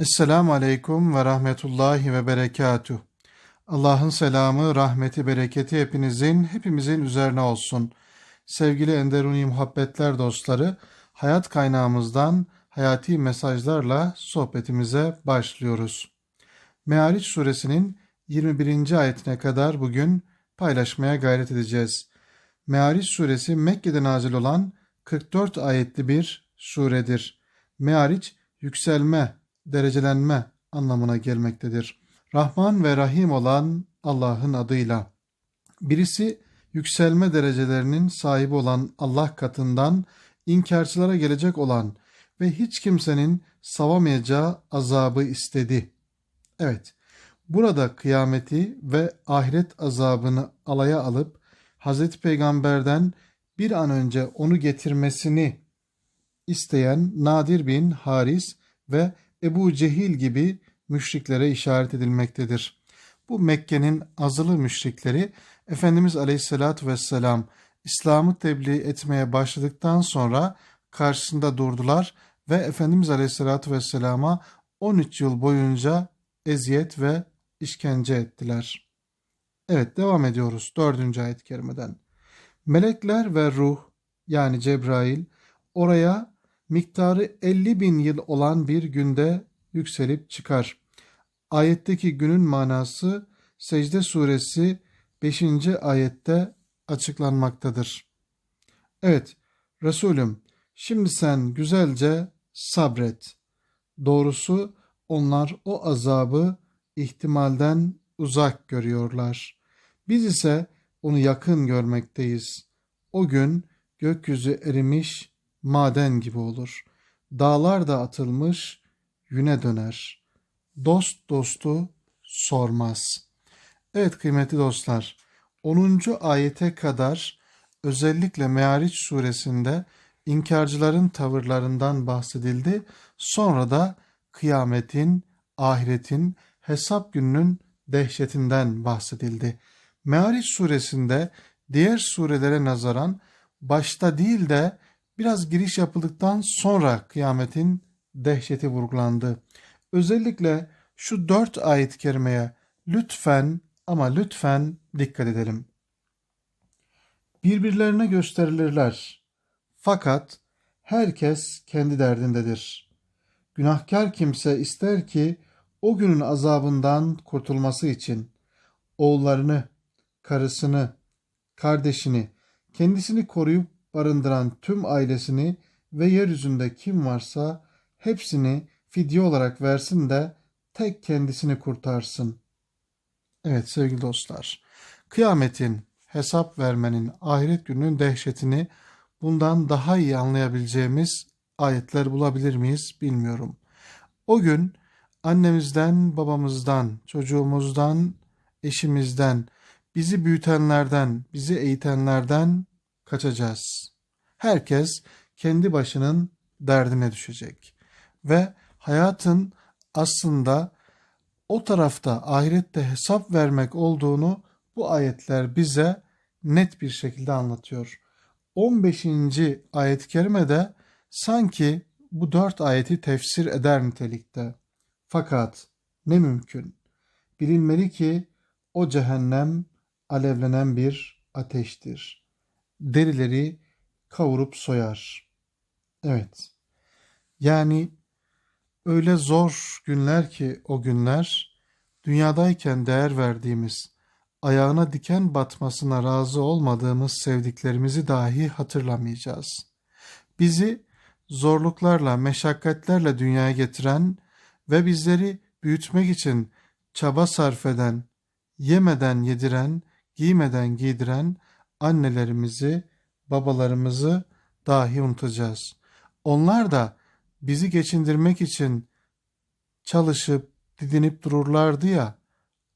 Esselamu Aleyküm ve Rahmetullahi ve Berekatuh. Allah'ın selamı, rahmeti, bereketi hepinizin, hepimizin üzerine olsun. Sevgili Enderuni Muhabbetler dostları, hayat kaynağımızdan hayati mesajlarla sohbetimize başlıyoruz. Meariç suresinin 21. ayetine kadar bugün paylaşmaya gayret edeceğiz. Meariç suresi Mekke'de nazil olan 44 ayetli bir suredir. Meariç yükselme, derecelenme anlamına gelmektedir. Rahman ve Rahim olan Allah'ın adıyla. Birisi yükselme derecelerinin sahibi olan Allah katından inkarcılara gelecek olan ve hiç kimsenin savamayacağı azabı istedi. Evet, burada kıyameti ve ahiret azabını alaya alıp Hazreti Peygamber'den bir an önce onu getirmesini isteyen Nadir bin Haris ve Ebu Cehil gibi müşriklere işaret edilmektedir. Bu Mekke'nin azılı müşrikleri Efendimiz Aleyhisselatü Vesselam İslam'ı tebliğ etmeye başladıktan sonra karşısında durdular ve Efendimiz Aleyhisselatü Vesselam'a 13 yıl boyunca eziyet ve işkence ettiler. Evet devam ediyoruz 4. ayet-i kerimeden. Melekler ve ruh yani Cebrail oraya miktarı 50 bin yıl olan bir günde yükselip çıkar. Ayetteki günün manası Secde suresi 5. ayette açıklanmaktadır. Evet Resulüm şimdi sen güzelce sabret. Doğrusu onlar o azabı ihtimalden uzak görüyorlar. Biz ise onu yakın görmekteyiz. O gün gökyüzü erimiş, maden gibi olur. Dağlar da atılmış, yüne döner. Dost dostu sormaz. Evet kıymetli dostlar, 10. ayete kadar özellikle Meariç suresinde inkarcıların tavırlarından bahsedildi. Sonra da kıyametin, ahiretin, hesap gününün dehşetinden bahsedildi. Meariç suresinde diğer surelere nazaran başta değil de biraz giriş yapıldıktan sonra kıyametin dehşeti vurgulandı. Özellikle şu dört ayet-i kerimeye lütfen ama lütfen dikkat edelim. Birbirlerine gösterilirler. Fakat herkes kendi derdindedir. Günahkar kimse ister ki o günün azabından kurtulması için oğullarını, karısını, kardeşini, kendisini koruyup barındıran tüm ailesini ve yeryüzünde kim varsa hepsini fidye olarak versin de tek kendisini kurtarsın. Evet sevgili dostlar, kıyametin, hesap vermenin, ahiret gününün dehşetini bundan daha iyi anlayabileceğimiz ayetler bulabilir miyiz bilmiyorum. O gün annemizden, babamızdan, çocuğumuzdan, eşimizden, bizi büyütenlerden, bizi eğitenlerden kaçacağız. Herkes kendi başının derdine düşecek. Ve hayatın aslında o tarafta ahirette hesap vermek olduğunu bu ayetler bize net bir şekilde anlatıyor. 15. ayet-i kerimede sanki bu dört ayeti tefsir eder nitelikte. Fakat ne mümkün. Bilinmeli ki o cehennem alevlenen bir ateştir. Derileri kavurup soyar. Evet. Yani öyle zor günler ki o günler dünyadayken değer verdiğimiz, ayağına diken batmasına razı olmadığımız sevdiklerimizi dahi hatırlamayacağız. Bizi zorluklarla, meşakkatlerle dünyaya getiren ve bizleri büyütmek için çaba sarf eden, yemeden yediren, giymeden giydiren annelerimizi, babalarımızı dahi unutacağız. Onlar da bizi geçindirmek için çalışıp didinip dururlardı ya,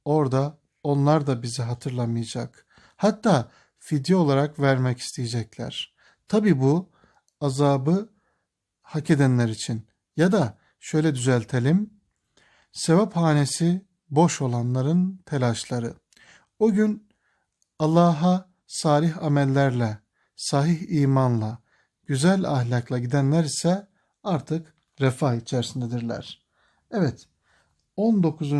orada onlar da bizi hatırlamayacak. Hatta fidye olarak vermek isteyecekler. Tabi bu azabı hak edenler için ya da şöyle düzeltelim. Sevap hanesi boş olanların telaşları. O gün Allah'a salih amellerle, sahih imanla, güzel ahlakla gidenler ise artık refah içerisindedirler. Evet 19.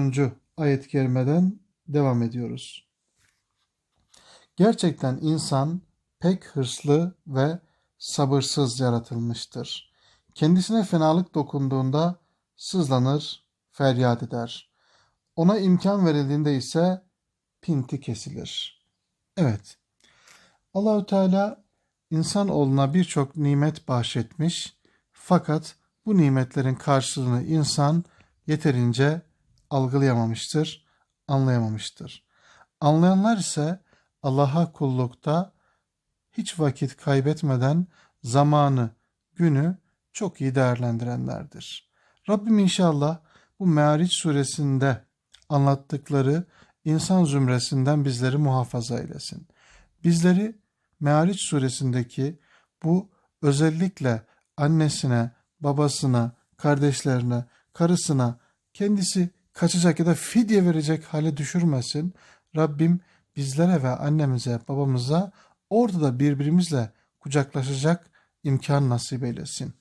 ayet-i kerimeden devam ediyoruz. Gerçekten insan pek hırslı ve sabırsız yaratılmıştır. Kendisine fenalık dokunduğunda sızlanır, feryat eder. Ona imkan verildiğinde ise pinti kesilir. Evet. Allahü Teala insanoğluna birçok nimet bahşetmiş fakat bu nimetlerin karşılığını insan yeterince algılayamamıştır, anlayamamıştır. Anlayanlar ise Allah'a kullukta hiç vakit kaybetmeden zamanı, günü çok iyi değerlendirenlerdir. Rabbim inşallah bu Me'ariç suresinde anlattıkları insan zümresinden bizleri muhafaza eylesin. Bizleri Me'ariç suresindeki bu özellikle annesine, babasına, kardeşlerine, karısına kendisi kaçacak ya da fidye verecek hale düşürmesin. Rabbim bizlere ve annemize, babamıza orada da birbirimizle kucaklaşacak imkan nasip eylesin.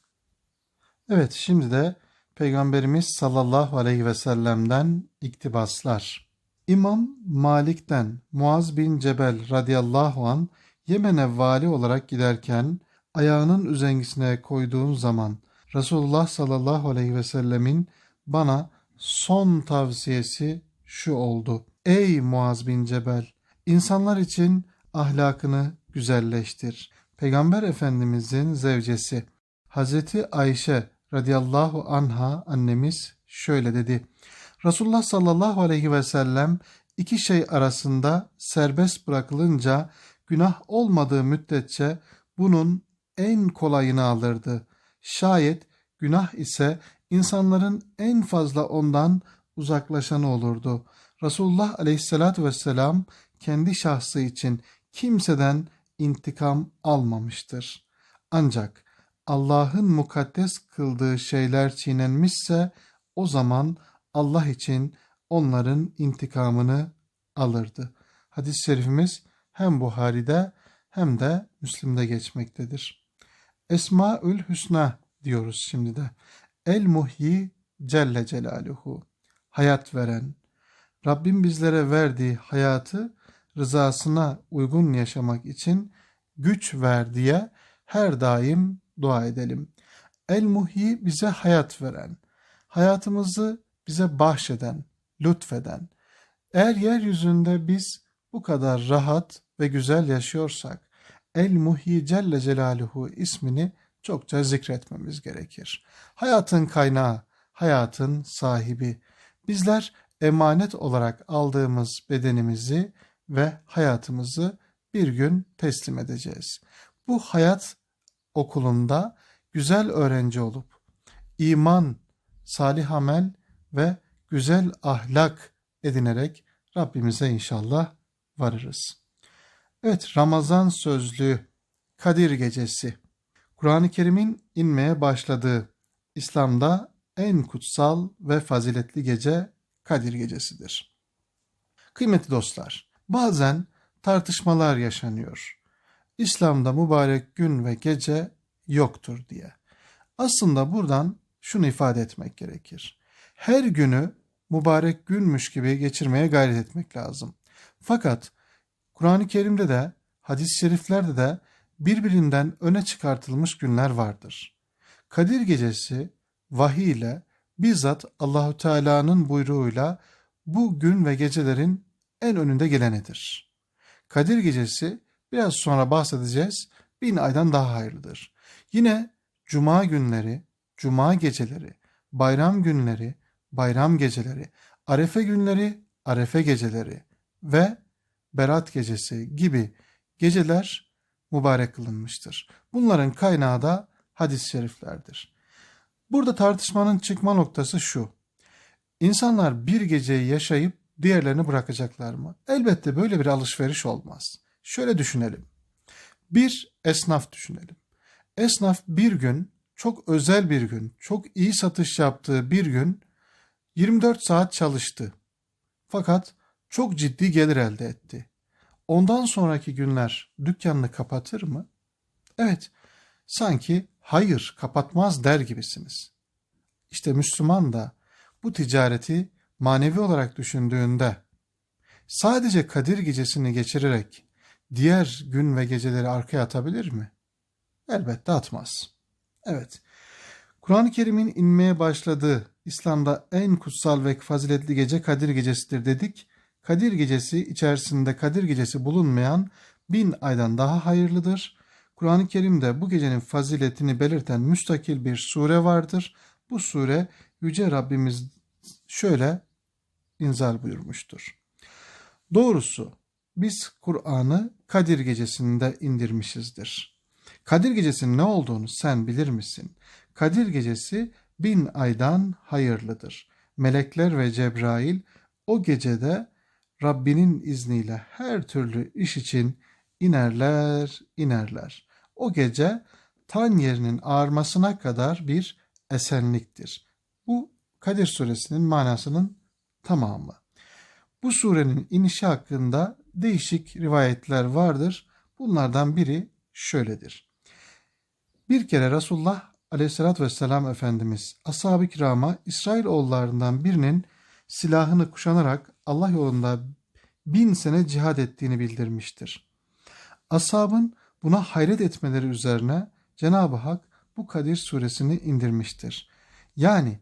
Evet şimdi de Peygamberimiz sallallahu aleyhi ve sellem'den iktibaslar. İmam Malik'ten Muaz bin Cebel radıyallahu an Yemen'e vali olarak giderken ayağının üzengisine koyduğun zaman Resulullah sallallahu aleyhi ve sellemin bana son tavsiyesi şu oldu. Ey Muaz bin Cebel! insanlar için ahlakını güzelleştir. Peygamber Efendimizin zevcesi Hazreti Ayşe radıyallahu anha annemiz şöyle dedi. Resulullah sallallahu aleyhi ve sellem iki şey arasında serbest bırakılınca günah olmadığı müddetçe bunun en kolayını alırdı. Şayet günah ise insanların en fazla ondan uzaklaşanı olurdu. Resulullah aleyhissalatü vesselam kendi şahsı için kimseden intikam almamıştır. Ancak Allah'ın mukaddes kıldığı şeyler çiğnenmişse o zaman Allah için onların intikamını alırdı. Hadis-i şerifimiz hem Buhari'de hem de Müslim'de geçmektedir. Esmaül Hüsna diyoruz şimdi de. El Muhyi Celle Celaluhu. Hayat veren. Rabbim bizlere verdiği hayatı rızasına uygun yaşamak için güç ver diye her daim dua edelim. El Muhyi bize hayat veren, hayatımızı bize bahşeden, lütfeden. Eğer yeryüzünde biz bu kadar rahat ve güzel yaşıyorsak, El Muhyi Celle Celaluhu ismini çokça zikretmemiz gerekir. Hayatın kaynağı, hayatın sahibi. Bizler emanet olarak aldığımız bedenimizi ve hayatımızı bir gün teslim edeceğiz. Bu hayat okulunda güzel öğrenci olup iman, salih amel ve güzel ahlak edinerek Rabbimize inşallah varırız. Evet Ramazan sözlüğü Kadir Gecesi Kur'an-ı Kerim'in inmeye başladığı İslam'da en kutsal ve faziletli gece Kadir Gecesidir. Kıymetli dostlar, bazen tartışmalar yaşanıyor. İslam'da mübarek gün ve gece yoktur diye. Aslında buradan şunu ifade etmek gerekir. Her günü mübarek günmüş gibi geçirmeye gayret etmek lazım. Fakat Kur'an-ı Kerim'de de hadis-i şeriflerde de birbirinden öne çıkartılmış günler vardır. Kadir gecesi vahiy ile bizzat Allahü Teala'nın buyruğuyla bu gün ve gecelerin en önünde gelenidir. Kadir gecesi biraz sonra bahsedeceğiz bin aydan daha hayırlıdır. Yine cuma günleri, cuma geceleri, bayram günleri, bayram geceleri, arefe günleri, arefe geceleri ve berat gecesi gibi geceler mübarek kılınmıştır. Bunların kaynağı da hadis-i şeriflerdir. Burada tartışmanın çıkma noktası şu. İnsanlar bir geceyi yaşayıp diğerlerini bırakacaklar mı? Elbette böyle bir alışveriş olmaz. Şöyle düşünelim. Bir esnaf düşünelim. Esnaf bir gün, çok özel bir gün, çok iyi satış yaptığı bir gün 24 saat çalıştı. Fakat çok ciddi gelir elde etti. Ondan sonraki günler dükkanını kapatır mı? Evet, sanki hayır kapatmaz der gibisiniz. İşte Müslüman da bu ticareti manevi olarak düşündüğünde sadece Kadir gecesini geçirerek diğer gün ve geceleri arkaya atabilir mi? Elbette atmaz. Evet. Kur'an-ı Kerim'in inmeye başladığı İslam'da en kutsal ve faziletli gece Kadir Gecesi'dir dedik. Kadir Gecesi içerisinde Kadir Gecesi bulunmayan bin aydan daha hayırlıdır. Kur'an-ı Kerim'de bu gecenin faziletini belirten müstakil bir sure vardır. Bu sure Yüce Rabbimiz şöyle inzal buyurmuştur. Doğrusu biz Kur'an'ı Kadir Gecesi'nde indirmişizdir. Kadir Gecesi'nin ne olduğunu sen bilir misin? Kadir Gecesi bin aydan hayırlıdır. Melekler ve Cebrail o gecede Rabbinin izniyle her türlü iş için inerler, inerler. O gece tan yerinin ağarmasına kadar bir esenliktir. Bu Kadir suresinin manasının tamamı. Bu surenin inişi hakkında değişik rivayetler vardır. Bunlardan biri şöyledir. Bir kere Resulullah aleyhissalatü vesselam Efendimiz ashab-ı kirama İsrailoğullarından birinin silahını kuşanarak Allah yolunda bin sene cihad ettiğini bildirmiştir. Ashabın buna hayret etmeleri üzerine Cenab-ı Hak bu Kadir suresini indirmiştir. Yani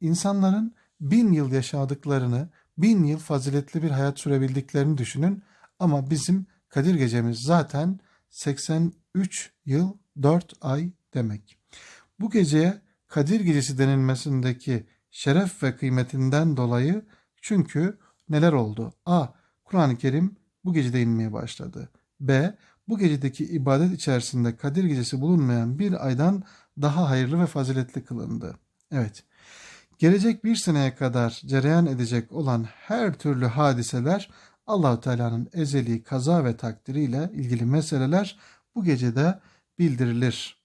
insanların bin yıl yaşadıklarını, bin yıl faziletli bir hayat sürebildiklerini düşünün ama bizim Kadir gecemiz zaten 83 yıl 4 ay demek. Bu geceye Kadir Gecesi denilmesindeki şeref ve kıymetinden dolayı çünkü neler oldu? A. Kur'an-ı Kerim bu gecede inmeye başladı. B. Bu gecedeki ibadet içerisinde Kadir Gecesi bulunmayan bir aydan daha hayırlı ve faziletli kılındı. Evet. Gelecek bir seneye kadar cereyan edecek olan her türlü hadiseler Allahu Teala'nın ezeli kaza ve takdiriyle ilgili meseleler bu gecede bildirilir.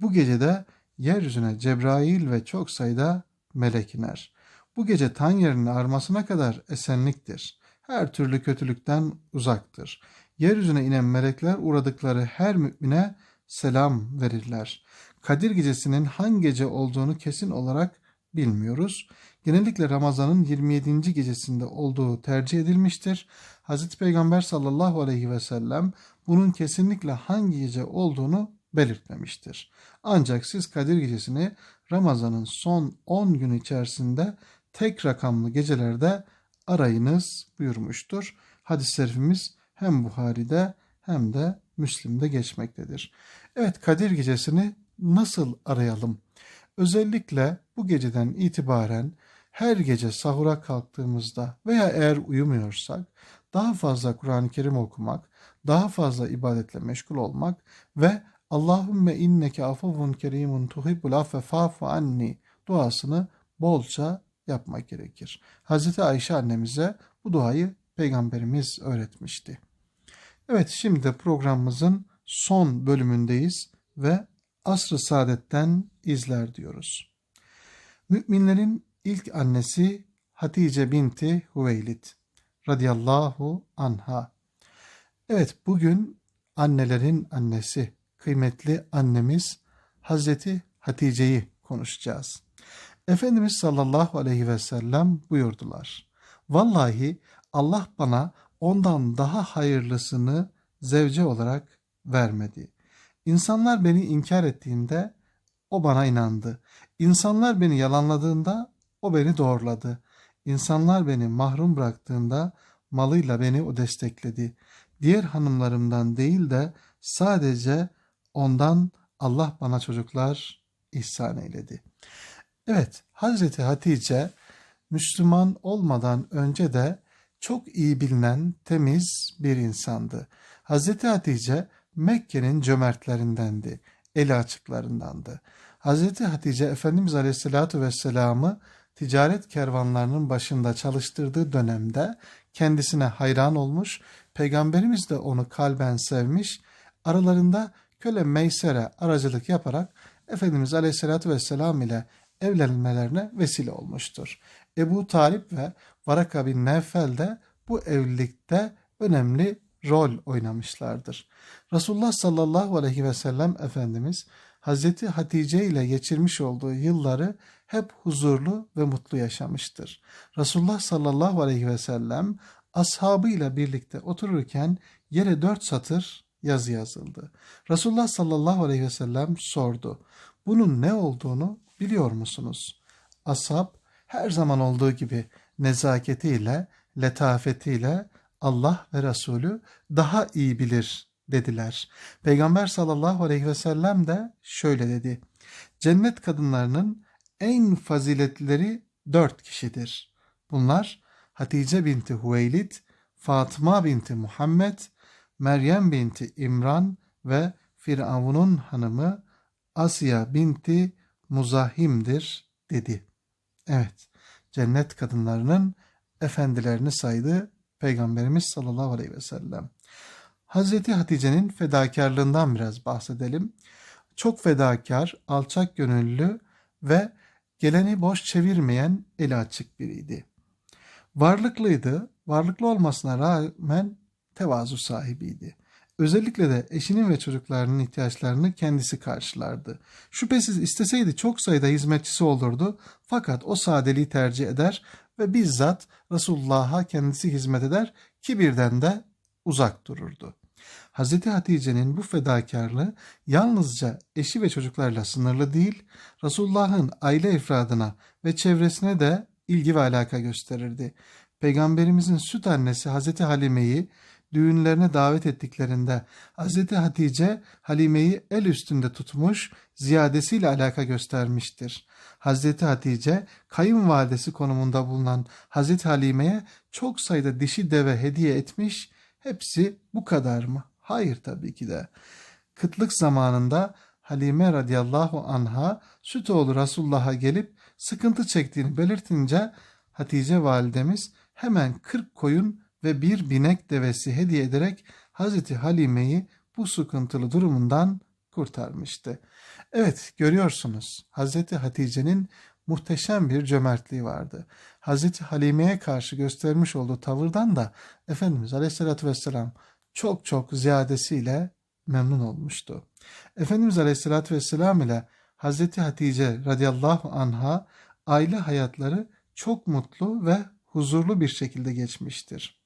Bu gecede yeryüzüne Cebrail ve çok sayıda melek iner. Bu gece tan yerinin armasına kadar esenliktir. Her türlü kötülükten uzaktır. Yeryüzüne inen melekler uğradıkları her mümine selam verirler. Kadir gecesinin hangi gece olduğunu kesin olarak bilmiyoruz. Genellikle Ramazan'ın 27. gecesinde olduğu tercih edilmiştir. Hz. Peygamber sallallahu aleyhi ve sellem bunun kesinlikle hangi gece olduğunu belirtmemiştir. Ancak siz Kadir Gecesi'ni Ramazan'ın son 10 gün içerisinde tek rakamlı gecelerde arayınız buyurmuştur. Hadis-i şerifimiz hem Buhari'de hem de Müslim'de geçmektedir. Evet Kadir Gecesi'ni nasıl arayalım? Özellikle bu geceden itibaren her gece sahura kalktığımızda veya eğer uyumuyorsak daha fazla Kur'an-ı Kerim okumak, daha fazla ibadetle meşgul olmak ve Allahümme inneke afuvun kerimun tuhibbul affe fa'fu anni duasını bolca yapmak gerekir. Hazreti Ayşe annemize bu duayı peygamberimiz öğretmişti. Evet şimdi de programımızın son bölümündeyiz ve asr-ı saadetten izler diyoruz. Müminlerin ilk annesi Hatice binti Hüveylid radıyallahu anha. Evet bugün annelerin annesi kıymetli annemiz Hazreti Hatice'yi konuşacağız. Efendimiz sallallahu aleyhi ve sellem buyurdular. Vallahi Allah bana ondan daha hayırlısını zevce olarak vermedi. İnsanlar beni inkar ettiğinde o bana inandı. İnsanlar beni yalanladığında o beni doğruladı. İnsanlar beni mahrum bıraktığında malıyla beni o destekledi. Diğer hanımlarımdan değil de sadece ondan Allah bana çocuklar ihsan eyledi. Evet Hazreti Hatice Müslüman olmadan önce de çok iyi bilinen temiz bir insandı. Hazreti Hatice Mekke'nin cömertlerindendi, eli açıklarındandı. Hazreti Hatice Efendimiz Aleyhisselatü Vesselam'ı ticaret kervanlarının başında çalıştırdığı dönemde kendisine hayran olmuş, Peygamberimiz de onu kalben sevmiş, aralarında köle Meysere aracılık yaparak Efendimiz Aleyhisselatü Vesselam ile evlenmelerine vesile olmuştur. Ebu Talip ve Varaka bin Nevfel de bu evlilikte önemli rol oynamışlardır. Resulullah sallallahu aleyhi ve sellem Efendimiz Hazreti Hatice ile geçirmiş olduğu yılları hep huzurlu ve mutlu yaşamıştır. Resulullah sallallahu aleyhi ve sellem ashabıyla birlikte otururken yere dört satır yazı yazıldı. Resulullah sallallahu aleyhi ve sellem sordu. Bunun ne olduğunu biliyor musunuz? Ashab her zaman olduğu gibi nezaketiyle, letafetiyle Allah ve Resulü daha iyi bilir dediler. Peygamber sallallahu aleyhi ve sellem de şöyle dedi. Cennet kadınlarının en faziletlileri dört kişidir. Bunlar Hatice binti Hüveylid, Fatıma binti Muhammed, Meryem binti İmran ve Firavun'un hanımı Asya binti Muzahim'dir dedi. Evet, cennet kadınlarının efendilerini saydı Peygamberimiz sallallahu aleyhi ve sellem. Hazreti Hatice'nin fedakarlığından biraz bahsedelim. Çok fedakar, alçak gönüllü ve geleni boş çevirmeyen eli açık biriydi. Varlıklıydı, varlıklı olmasına rağmen tevazu sahibiydi. Özellikle de eşinin ve çocuklarının ihtiyaçlarını kendisi karşılardı. Şüphesiz isteseydi çok sayıda hizmetçisi olurdu fakat o sadeliği tercih eder ve bizzat Resulullah'a kendisi hizmet eder, kibirden de uzak dururdu. Hz. Hatice'nin bu fedakarlığı yalnızca eşi ve çocuklarla sınırlı değil, Resulullah'ın aile efradına ve çevresine de ilgi ve alaka gösterirdi. Peygamberimizin süt annesi Hz. Halime'yi düğünlerine davet ettiklerinde Hz. Hatice Halime'yi el üstünde tutmuş, ziyadesiyle alaka göstermiştir. Hz. Hatice kayınvalidesi konumunda bulunan Hz. Halime'ye çok sayıda dişi deve hediye etmiş, hepsi bu kadar mı? Hayır tabii ki de. Kıtlık zamanında Halime radıyallahu anha süt oğlu Resulullah'a gelip sıkıntı çektiğini belirtince Hatice validemiz hemen 40 koyun ve bir binek devesi hediye ederek Hazreti Halime'yi bu sıkıntılı durumundan kurtarmıştı. Evet görüyorsunuz Hazreti Hatice'nin muhteşem bir cömertliği vardı. Hazreti Halime'ye karşı göstermiş olduğu tavırdan da Efendimiz Aleyhisselatü Vesselam çok çok ziyadesiyle memnun olmuştu. Efendimiz Aleyhisselatü Vesselam ile Hazreti Hatice radıyallahu anha aile hayatları çok mutlu ve huzurlu bir şekilde geçmiştir.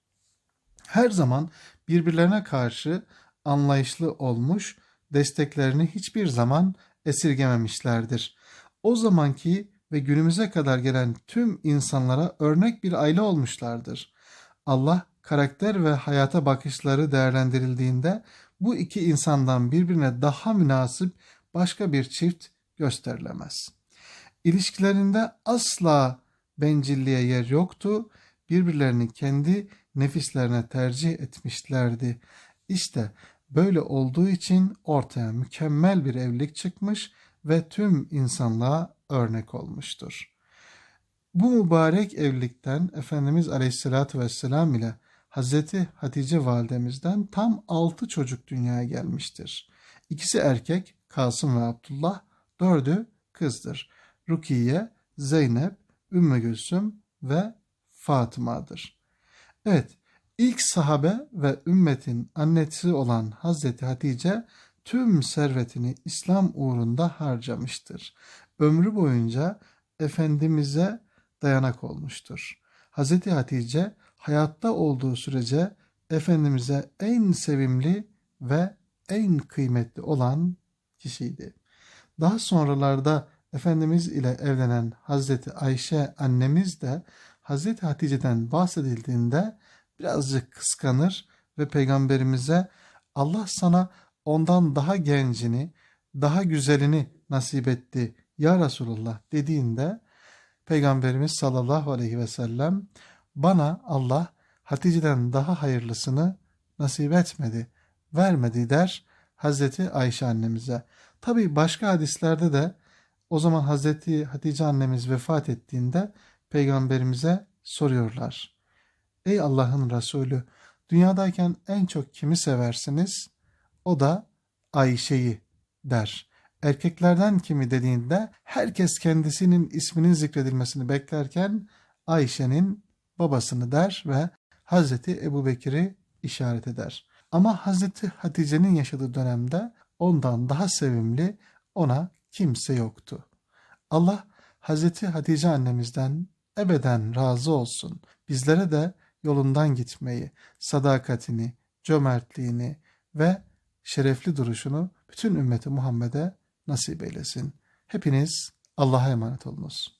Her zaman birbirlerine karşı anlayışlı olmuş, desteklerini hiçbir zaman esirgememişlerdir. O zamanki ve günümüze kadar gelen tüm insanlara örnek bir aile olmuşlardır. Allah karakter ve hayata bakışları değerlendirildiğinde bu iki insandan birbirine daha münasip başka bir çift gösterilemez. İlişkilerinde asla bencilliğe yer yoktu. Birbirlerini kendi nefislerine tercih etmişlerdi. İşte böyle olduğu için ortaya mükemmel bir evlilik çıkmış ve tüm insanlığa örnek olmuştur. Bu mübarek evlilikten Efendimiz Aleyhisselatü Vesselam ile Hazreti Hatice validemizden tam altı çocuk dünyaya gelmiştir. İkisi erkek Kasım ve Abdullah, dördü kızdır. Rukiye, Zeynep, Ümmü Gülsüm ve Fatıma'dır. Evet, ilk sahabe ve ümmetin annesi olan Hazreti Hatice tüm servetini İslam uğrunda harcamıştır. Ömrü boyunca Efendimiz'e dayanak olmuştur. Hazreti Hatice hayatta olduğu sürece Efendimiz'e en sevimli ve en kıymetli olan kişiydi. Daha sonralarda Efendimiz ile evlenen Hazreti Ayşe annemiz de Hazreti Hatice'den bahsedildiğinde birazcık kıskanır ve peygamberimize Allah sana ondan daha gencini, daha güzelini nasip etti ya Resulullah dediğinde Peygamberimiz sallallahu aleyhi ve sellem bana Allah Hatice'den daha hayırlısını nasip etmedi, vermedi der Hazreti Ayşe annemize. Tabi başka hadislerde de o zaman Hazreti Hatice annemiz vefat ettiğinde peygamberimize soruyorlar. Ey Allah'ın Resulü dünyadayken en çok kimi seversiniz? O da Ayşe'yi der. Erkeklerden kimi dediğinde herkes kendisinin isminin zikredilmesini beklerken Ayşe'nin babasını der ve Hazreti Ebu Bekir'i işaret eder. Ama Hazreti Hatice'nin yaşadığı dönemde ondan daha sevimli ona kimse yoktu. Allah Hazreti Hatice annemizden ebeden razı olsun. Bizlere de yolundan gitmeyi, sadakatini, cömertliğini ve şerefli duruşunu bütün ümmeti Muhammed'e nasip eylesin. Hepiniz Allah'a emanet olunuz.